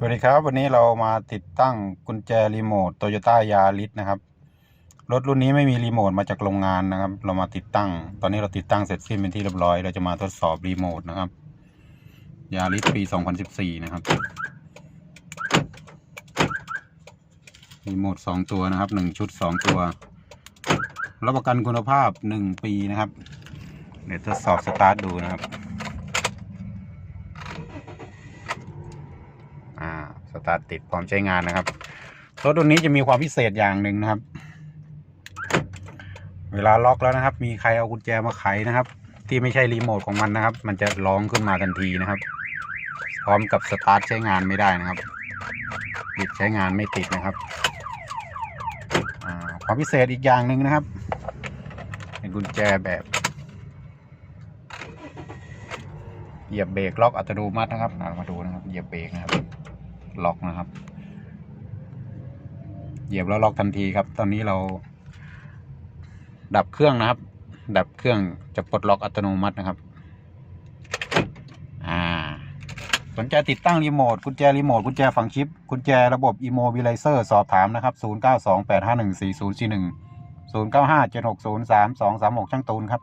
สวัสดีครับ วันนี้เรามาติดตั้งกุญแจรีโมทโตโยต้ายาริสนะครับ รถรุ่นนี้ไม่มีรีโมทมาจากโรงงานนะครับ เรามาติดตั้ง ตอนนี้เราติดตั้งเสร็จสิ้นเป็นที่เรียบร้อย เราจะมาทดสอบรีโมทนะครับยาริสปี 2014 นะครับ รีโมทสองตัวนะครับหนึ่งชุดสองตัว รับประกันคุณภาพหนึ่งปีนะครับ เดี๋ยวทดสอบสตาร์ทดูนะครับ อ่า ส ตาร์ทติดพร้อมใช้งานนะครับรถรุ่นนี้จะมีความพิเศษอย่างหนึ่งนะครับ เวลาล็อกแล้วนะครับ มีใครเอากุญแจมาไขนะครับ ที่ไม่ใช่รีโมทของมันนะครับ มันจะร้องขึ้นมาทันทีนะครับ พร้อมกับสตาร์ทใช้งานไม่ได้นะครับปิดใช้งานไม่ติดนะครับความพิเศษอีกอย่างหนึ่งนะครับ เป็นกุญแจแบบเหยียบเบรกล็อกอัตโนมัตินะครับมาดูนะครับเหยียบเบรกนะครับ ล็อกนะครับ เหยียบแล้วล็อกทันทีครับ ตอนนี้เรา ดับเครื่องนะครับ ดับเครื่องจะปลดล็อกอัตโนมัตินะครับ อ่า สนใจติดตั้งรีโมทกุญแจรีโมทกุญแจฝังชิปกุญแจระบบ Immobilizer สอบถามนะครับ 0928514041 0957603236 ช่างตูนครับ